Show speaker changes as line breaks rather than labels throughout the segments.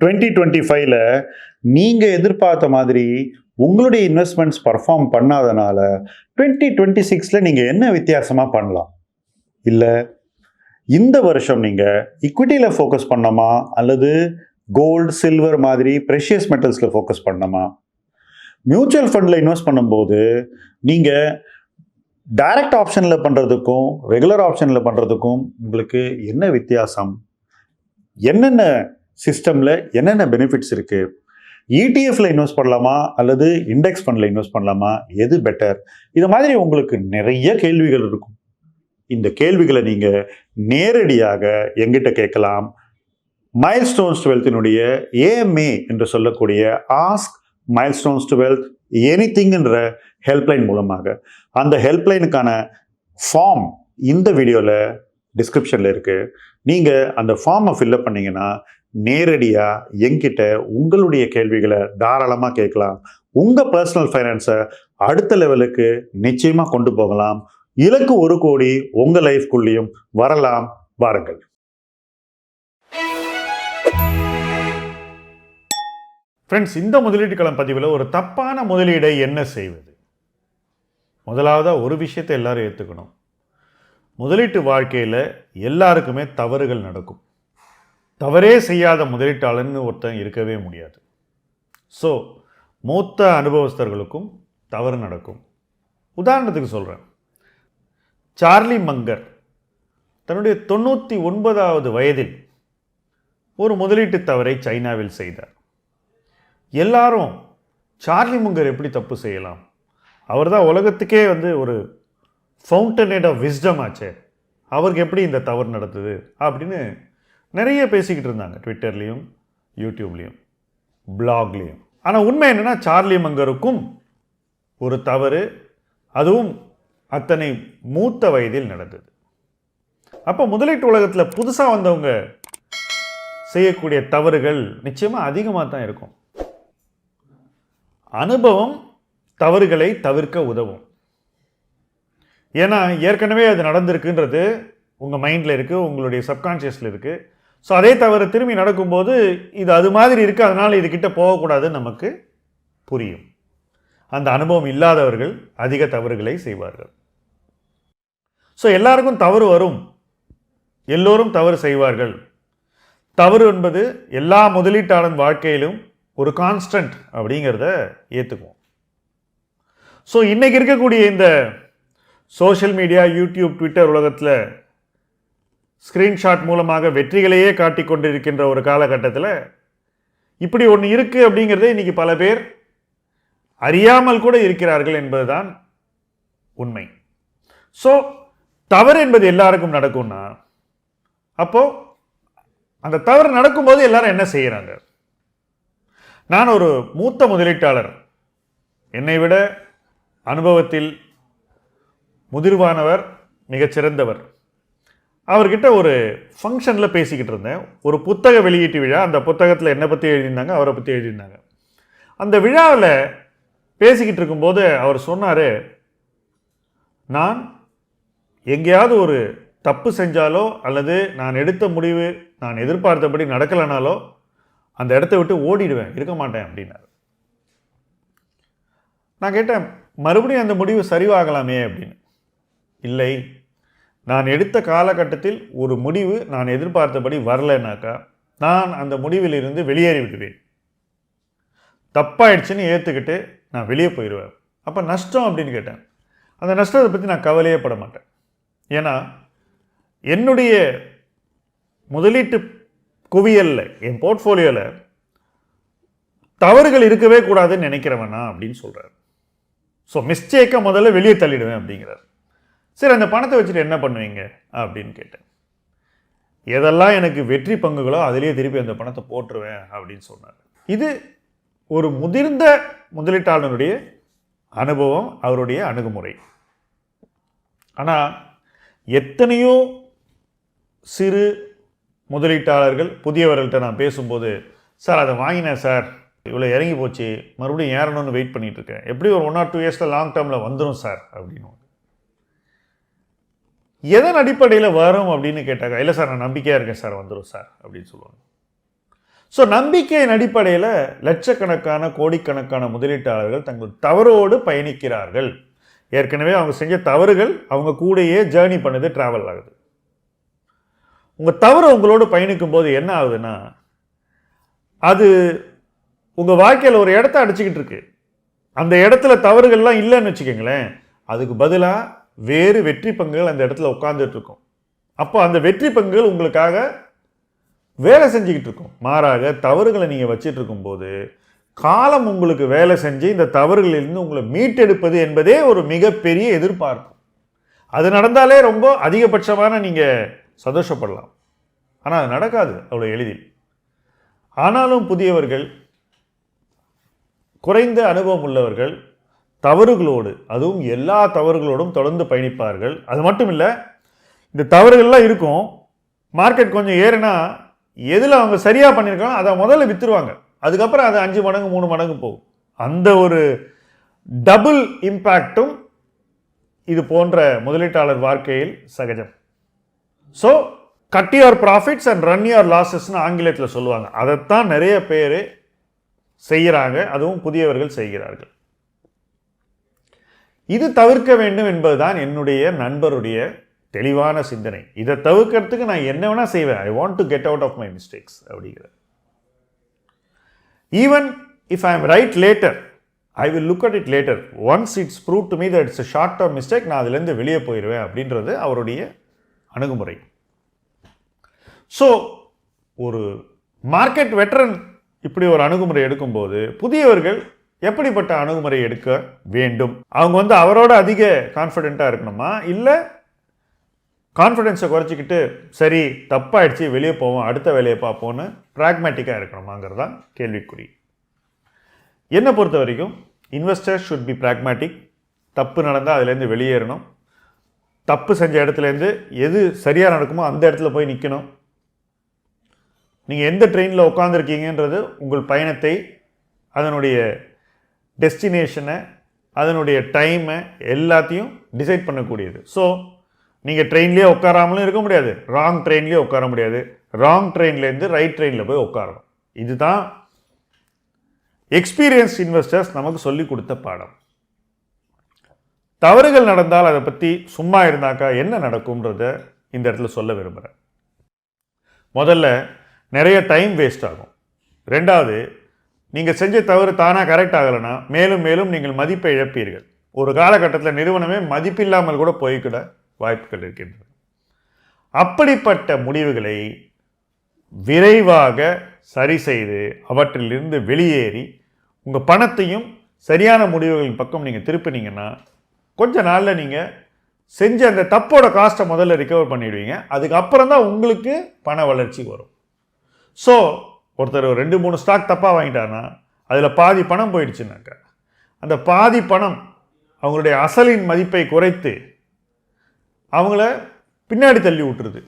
Twenty twenty ஃபைவ்ல நீங்கள் எதிர்பார்த்த மாதிரி உங்களுடைய இன்வெஸ்ட்மெண்ட்ஸ் பர்ஃபார்ம் பண்ணாதனால டுவெண்ட்டி டுவெண்ட்டி சிக்ஸில் நீங்கள் என்ன வித்தியாசமாக பண்ணலாம்? இல்லை இந்த வருஷம் நீங்கள் இக்விட்டியில் ஃபோக்கஸ் பண்ணணுமா? அல்லது கோல்டு சில்வர் மாதிரி ப்ரெஷியஸ் மெட்டல்ஸில் ஃபோக்கஸ் பண்ணணுமா? மியூச்சுவல் ஃபண்டில் இன்வெஸ்ட் பண்ணும்போது நீங்கள் டைரக்ட் ஆப்ஷனில் பண்ணுறதுக்கும் ரெகுலர் ஆப்ஷனில் பண்ணுறதுக்கும் உங்களுக்கு என்ன வித்தியாசம்? என்னென்ன சிஸ்டமில் என்னென்ன பெனிஃபிட்ஸ் இருக்குது இடிஎஃப்ல இன்வெஸ்ட் பண்ணலாமா? அல்லது இண்டெக்ஸ் ஃபண்டில் இன்வெஸ்ட் பண்ணலாமா? எது பெட்டர் இது மாதிரி உங்களுக்கு நிறைய கேள்விகள் இருக்கும். இந்த கேள்விகளை நீங்கள் நேரடியாக எங்கிட்ட கேட்கலாம். மைல் ஸ்டோன்ஸ் டுவெல்த்தினுடைய ஏஎம்ஏ என்று சொல்லக்கூடிய ask milestones twelfth any திங்ன்ற ஹெல்ப்லைன் மூலமாக. அந்த ஹெல்ப்லைனுக்கான ஃபார்ம் இந்த வீடியோவில் டிஸ்கிரிப்ஷனில் இருக்குது நீங்கள் அந்த ஃபார்மை ஃபில்அப் பண்ணிங்கன்னா நேரடியாக எங்கிட்ட உங்களுடைய கேள்விகளை தாராளமாக கேட்கலாம். உங்கள் பர்சனல் ஃபைனான்ஸை அடுத்த லெவலுக்கு நிச்சயமாக கொண்டு போகலாம். இலக்கு ஒரு கோடி உங்கள் லைஃப்குள்ளேயும் வரலாம். வாருங்கள். ஃப்ரெண்ட்ஸ் இந்த முதலீட்டு களம் பதிவில் ஒரு தப்பான முதலீடை என்ன செய்வது? முதலாவதாக ஒரு விஷயத்தை எல்லாரும் ஏற்றுக்கணும் முதலீட்டு வாழ்க்கையில் எல்லாருக்குமே தவறுகள் நடக்கும். தவறே செய்யாத முதலீட்டாளர்னு ஒருத்தன் இருக்கவே முடியாது. ஸோ மூத்த அனுபவஸ்தர்களுக்கும் தவறு நடக்கும். உதாரணத்துக்கு சொல்கிறேன் சார்லி மங்கர் தன்னுடைய தொண்ணூற்றி ஒன்பதாவது வயதில் ஒரு முதலீட்டு தவறை சைனாவில் செய்தார். எல்லாரும் சார்லி முங்கர் எப்படி தப்பு செய்யலாம்? அவர் தான் உலகத்துக்கே வந்து ஒரு ஃபவுண்டனேட் ஆஃப் விஸ்டம் ஆச்சே. அவருக்கு எப்படி இந்த தவறு நடந்தது? அப்படின்னு நிறைய பேசிக்கிட்டு இருந்தாங்க. ட்விட்டர்லேயும் யூடியூப்லேயும் பிளாக்லேயும் ஆனால் உண்மை என்னென்னா சார்லி மங்கருக்கும் ஒரு தவறு அதுவும் அத்தனை மூத்த வயதில் நடந்தது. அப்போ முதலீட்டு உலகத்தில் புதுசாக வந்தவங்க செய்யக்கூடிய தவறுகள் நிச்சயமாக அதிகமாக தான் இருக்கும். அனுபவம் தவறுகளை தவிர்க்க உதவும். ஏன்னா ஏற்கனவே அது நடந்திருக்குன்றது உங்கள் மைண்டில் இருக்குது உங்களுடைய சப்கான்ஷியஸில் இருக்குது ஸோ அதே தவிர திரும்பி நடக்கும்போது இது அது மாதிரி இருக்குது அதனால் இதுக்கிட்ட போகக்கூடாதுன்னு நமக்கு புரியும். அந்த அனுபவம் இல்லாதவர்கள் அதிக தவறுகளை செய்வார்கள். ஸோ எல்லாருக்கும் தவறு வரும். எல்லோரும் தவறு செய்வார்கள். தவறு என்பது எல்லா முதலீட்டாளன் வாழ்க்கையிலும் ஒரு கான்ஸ்டன்ட் அப்படிங்கிறத ஏற்றுக்குவோம் ஸோ இன்றைக்கி இருக்கக்கூடிய இந்த சோஷியல் மீடியா யூடியூப் ட்விட்டர் உலகத்தில் ஸ்க்ரீன்ஷாட் மூலமாக வெற்றிகளையே காட்டி கொண்டிருக்கின்ற ஒரு காலகட்டத்தில் இப்படி ஒன்று இருக்குது அப்படிங்கிறத இன்றைக்கி பல பேர் அறியாமல் கூட இருக்கிறார்கள் என்பதுதான் உண்மை. ஸோ தவறு என்பது எல்லாருக்கும் நடக்கும்னா அப்போது அந்த தவறு நடக்கும்போது எல்லாரும் என்ன செய்கிறாங்க நான் ஒரு மூத்த முதலீட்டாளர். என்னை விட அனுபவத்தில் முதிர்வானவர் மிகச்சிறந்தவர். அவர்கிட்ட ஒரு ஃபங்க்ஷனில் பேசிக்கிட்டு இருந்தேன். ஒரு புத்தக வெளியீட்டு விழா. அந்த புத்தகத்தில் என்னை பற்றி எழுதியிருந்தாங்க அவரை பற்றி எழுதியிருந்தாங்க. அந்த விழாவில் பேசிக்கிட்டு இருக்கும்போது அவர் சொன்னார் நான் எங்கேயாவது ஒரு தப்பு செஞ்சாலோ அல்லது நான் எடுத்த முடிவு நான் எதிர்பார்த்தபடி நடக்கலைனாலோ அந்த இடத்த விட்டு ஓடிடுவேன் இருக்க மாட்டேன் அப்படின்னாரு. நான் கேட்டேன் மறுபடியும் அந்த முடிவு சரிவாகலாமே? அப்படின்னு. இல்லை நான் எடுத்த காலகட்டத்தில் ஒரு முடிவு நான் எதிர்பார்த்தபடி வரலைனாக்கா நான் அந்த முடிவிலிருந்து வெளியேறி விடுவேன். தப்பாயிடுச்சுன்னு ஏற்றுக்கிட்டு நான் வெளியே போயிடுவேன் அப்போ நஷ்டம் அப்படின்னு கேட்டேன். அந்த நஷ்டத்தை பற்றி நான் கவலையே பட மாட்டேன். ஏன்னா என்னுடைய முதலீட்டு குவியலில் என் போர்ட்ஃபோலியோவில் தவறுகள் இருக்கவே கூடாதுன்னு நினைக்கிறவனா அப்படின்னு சொல்கிறார் ஸோ மிஸ்டேக்கை முதல்ல வெளியே தள்ளிடுவேன் அப்படிங்கிறார். சரி அந்த பணத்தை வச்சுட்டு என்ன பண்ணுவீங்க? அப்படின்னு கேட்டேன். எதெல்லாம் எனக்கு வெற்றி பங்குகளோ அதிலேயே திருப்பி அந்த பணத்தை போட்டுருவேன் அப்படின்னு சொன்னார். இது ஒரு முதிர்ந்த முதலீட்டாளனுடைய அனுபவம் அவருடைய அணுகுமுறை. ஆனால் எத்தனையோ சிறு முதலீட்டாளர்கள் புதியவர்கள்ட்ட நான் பேசும்போது சார் அதை வாங்கினேன் சார். இவ்வளோ இறங்கி போச்சு. மறுபடியும் ஏறணும்னு வெயிட் பண்ணிகிட்ருக்கேன் இருக்கேன். எப்படி ஒரு ஒன் ஆர் டூ இயர்ஸில் லாங் டேர்மில் வந்துடும் சார் அப்படின்னு. எதன் அடிப்படையில் வரும் அப்படின்னு கேட்டாக்கா இல்லை சார் நான் நம்பிக்கையாக இருக்கேன் சார் வந்துடும் சார் அப்படின்னு சொல்லுவாங்க.
ஸோ நம்பிக்கையின் அடிப்படையில் லட்சக்கணக்கான கோடிக்கணக்கான முதலீட்டாளர்கள் தங்கள் தவறோடு பயணிக்கிறார்கள். ஏற்கனவே அவங்க செஞ்ச தவறுகள் அவங்க கூடயே ஜேர்னி பண்ணுது ட்ராவல் ஆகுது. உங்கள் தவறு உங்களோடு பயணிக்கும் போது என்ன ஆகுதுன்னா அது உங்கள் வாழ்க்கையில் ஒரு இடத்த அடிச்சுக்கிட்டு இருக்கு. அந்த இடத்துல தவறுகள்லாம் இல்லைன்னு வச்சுக்கோங்களேன் அதுக்கு பதிலாக வேறு வெற்றி பங்குகள் அந்த இடத்துல உட்காந்துட்டு இருக்கும் அப்போ அந்த வெற்றி பங்குகள் உங்களுக்காக வேலை செஞ்சுக்கிட்டு இருக்கும் மாறாக தவறுகளை நீங்கள் வச்சிட்டு இருக்கும்போது காலம் உங்களுக்கு வேலை செஞ்சு இந்த தவறுகளிலிருந்து உங்களை மீட்டெடுப்பது என்பதே ஒரு மிகப்பெரிய எதிர்பார்ப்பு. அது நடந்தாலே ரொம்ப அதிகபட்சமான நீங்கள் சந்தோஷப்படலாம். ஆனால் அது நடக்காது அவ்வளோ எளிதில். ஆனாலும் புதியவர்கள் குறைந்த அனுபவம் உள்ளவர்கள் தவறுகளோடு அதுவும் எல்லா தவறுகளோடும் தொடர்ந்து பயணிப்பார்கள். அது மட்டும் இல்லை இந்த தவறுகள்லாம் இருக்கும். மார்க்கெட் கொஞ்சம் ஏறுனா எதில் அவங்க சரியாக பண்ணியிருக்காங்களோ அதை முதல்ல விற்றுருவாங்க அதுக்கப்புறம் அது அஞ்சு மடங்கு மூணு மடங்கு போகும். அந்த ஒரு டபுள் இம்பேக்டும் இது போன்ற முதலீட்டாளர் வாழ்க்கையில் சகஜம். So cut your profits and run your லாஸஸ்னு ஆங்கிலத்தில் சொல்லுவாங்க. அதைத்தான் நிறைய பேர் செய்கிறாங்க அதுவும் புதியவர்கள் செய்கிறார்கள். இது தவிர்க்க வேண்டும் என்பதுதான் என்னுடைய நண்பருடைய தெளிவான சிந்தனை. இதை தவிர்க்கிறதுக்கு நான் என்ன வேணால் செய்வேன். I want to get out of my mistakes அப்படிங்கிற. Even if I am right later I will look at it later once it's prove to me that it's short term mistake நான் அதுலேருந்து வெளியே போயிடுவேன் அப்படின்றது அவருடைய அணுகுமுறை. ஸோ ஒரு market veteran இப்படி ஒரு அணுகுமுறை எடுக்கும்போது புதியவர்கள் எப்படிப்பட்ட அணுகுமுறை எடுக்க வேண்டும்? அவங்க வந்து அவரோட அதிக கான்ஃபிடென்ட்டாக இருக்கணுமா? இல்லை கான்ஃபிடென்ஸை குறைச்சிக்கிட்டு சரி தப்பாயிடுச்சு வெளியே போவோம் அடுத்த வேலையை பார்ப்போம்னு ப்ராக்மேட்டிக்காக இருக்கணுமாங்கிறது தான் கேள்விக்குறி. என்னை பொறுத்த வரைக்கும் இன்வெஸ்டர்ஸ் ஷுட் பி ப்ராக்மேட்டிக் தப்பு நடந்தால் அதுலேருந்து வெளியேறணும். தப்பு செஞ்ச இடத்துலேருந்து எது சரியாக நடக்குமோ அந்த இடத்துல போய் நிற்கணும் நீங்கள் எந்த ட்ரெயினில் உட்காந்துருக்கீங்கன்றது உங்கள் பயணத்தை அதனுடைய டெஸ்டினேஷனை அதனுடைய டைமை எல்லாத்தையும் டிசைட் பண்ணக்கூடியது. ஸோ நீங்கள் ட்ரெயின்லேயே உட்காராமலும் இருக்க முடியாது. ராங் ட்ரெயின்லேயே உட்கார முடியாது. ராங் ட்ரெயின்லேருந்து ரைட் ட்ரெயினில் போய் உட்காரணும். இதுதான் எக்ஸ்பீரியன்ஸ் இன்வெஸ்டர்ஸ் நமக்கு சொல்லி கொடுத்த பாடம். தவறுகள் நடந்தால் அதை பற்றி சும்மா இருந்தாக்கா என்ன நடக்கும்ன்றத இந்த இடத்துல சொல்ல விரும்புகிறேன் முதல்ல நிறைய டைம் வேஸ்ட் ஆகும். ரெண்டாவது நீங்கள் செஞ்ச தவறு தானாக கரெக்ட் ஆகலைன்னா மேலும் மேலும் நீங்கள் மதிப்பை இழப்பீர்கள். ஒரு காலகட்டத்தில் நிறுவனமே மதிப்பில்லாமல் கூட போய்க்கூட வாய்ப்புகள் இருக்கின்றன அப்படிப்பட்ட முடிவுகளை விரைவாக சரி செய்து அவற்றிலிருந்து வெளியேறி உங்கள் பணத்தையும் சரியான முடிவுகளின் பக்கம் நீங்கள் திருப்பினீங்கன்னா கொஞ்ச நாளில் நீங்கள் செஞ்ச அந்த தப்போட காஸ்ட்டை முதல்ல ரிக்கவர் பண்ணிடுவீங்க. அதுக்கப்புறம் தான் உங்களுக்கு பண வளர்ச்சி வரும். ஸோ ஒருத்தர் ரெண்டு மூணு ஸ்டாக் தப்பாக வாங்கிட்டாருன்னா அதில் பாதி பணம் போயிடுச்சுனாக்கா அந்த பாதி பணம் அவங்களுடைய அசலின் மதிப்பை குறைத்து அவங்கள பின்னாடி தள்ளி விட்டுருது.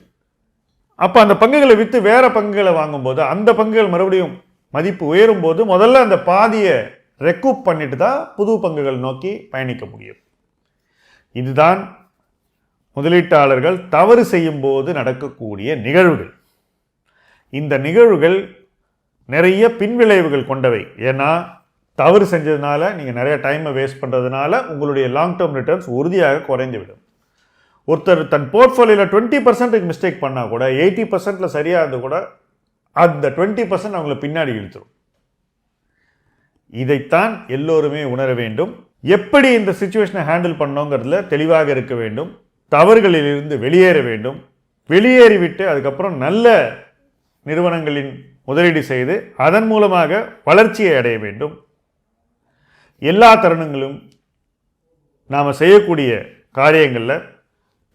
அப்போ அந்த பங்குகளை விற்று வேறு பங்குகளை வாங்கும்போது அந்த பங்குகள் மறுபடியும் மதிப்பு உயரும் போது முதல்ல அந்த பாதியை ரெக்கூப் பண்ணிட்டு தான் புது பங்குகள் நோக்கி பயணிக்க முடியும். இதுதான் முதலீட்டாளர்கள் தவறு செய்யும் போது நடக்கக்கூடிய நிகழ்வுகள். இந்த நிகழ்வுகள் நிறைய பின்விளைவுகள் கொண்டவை. ஏன்னா தவறு செஞ்சதுனால நீங்கள் நிறைய டைமை வேஸ்ட் பண்ணுறதுனால உங்களுடைய லாங் டேர்ம் ரிட்டர்ன்ஸ் உறுதியாக குறைந்துவிடும். ஒருத்தர் தன் போர்ட்ஃபோலியோவில் டுவெண்ட்டி பர்சன்ட்டுக்கு மிஸ்டேக் பண்ணால் கூட எயிட்டி பர்சன்ட்டில் சரியாக இருந்து கூட அந்த டுவெண்ட்டி பர்சன்ட் அவங்கள பின்னாடி இழுத்துரும். இதைத்தான் எல்லோருமே உணர வேண்டும். எப்படி இந்த சுச்சுவேஷனை ஹேண்டில் பண்ணோங்கிறதுல தெளிவாக இருக்க வேண்டும். தவறுகளிலிருந்து வெளியேற வேண்டும். வெளியேறிவிட்டு அதுக்கப்புறம் நல்ல நிறுவனங்களின் முதலீடு செய்து அதன் மூலமாக வளர்ச்சியை அடைய வேண்டும். எல்லா தருணங்களும் நாம் செய்யக்கூடிய காரியங்களில்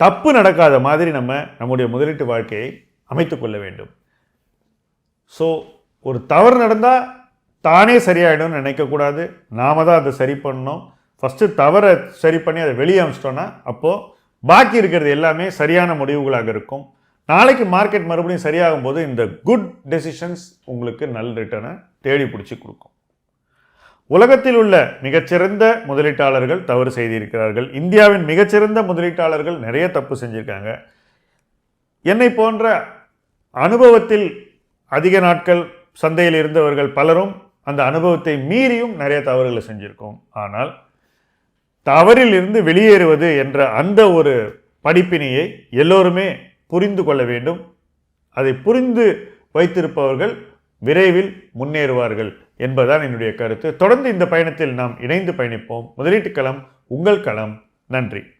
தப்பு நடக்காத மாதிரி நம்ம நம்முடைய முதலீட்டு வாழ்க்கையை அமைத்துக்கொள்ள வேண்டும். ஸோ ஒரு தவறு நடந்தால் தானே சரியாயிடும்னு நினைக்கக்கூடாது நாம தான் அதை சரி பண்ணணும். ஃபஸ்ட்டு தவறை சரி பண்ணி அதை வெளியே அமிச்சிட்டோன்னா அப்போது பாக்கி இருக்கிறது எல்லாமே சரியான முடிவுகளாக இருக்கும். நாளைக்கு மார்க்கெட் மறுபடியும் சரியாகும் போது இந்த குட் டெசிஷன்ஸ் உங்களுக்கு நல்ல ரிட்டர்னை தேடி பிடிச்சி கொடுக்கும். உலகத்தில் உள்ள மிகச்சிறந்த முதலீட்டாளர்கள் தவறு செய்திருக்கிறார்கள். இந்தியாவின் மிகச்சிறந்த முதலீட்டாளர்கள் நிறைய தப்பு செஞ்சுருக்காங்க. என்னை போன்ற அனுபவத்தில் அதிக நாட்கள் சந்தையில் இருந்தவர்கள் பலரும் அந்த அனுபவத்தை மீறியும் நிறைய தவறுகளை செஞ்சுருக்கோம். ஆனால் தவறில் இருந்து வெளியேறுவது என்ற அந்த ஒரு படிப்பினையை எல்லோருமே புரிந்து கொள்ள வேண்டும். அதை புரிந்து வைத்திருப்பவர்கள் விரைவில் முன்னேறுவார்கள் என்பதுதான் என்னுடைய கருத்து. தொடர்ந்து இந்த பயணத்தில் நாம் இணைந்து பயணிப்போம். முதலீட்டு களம் உங்கள் களம். நன்றி.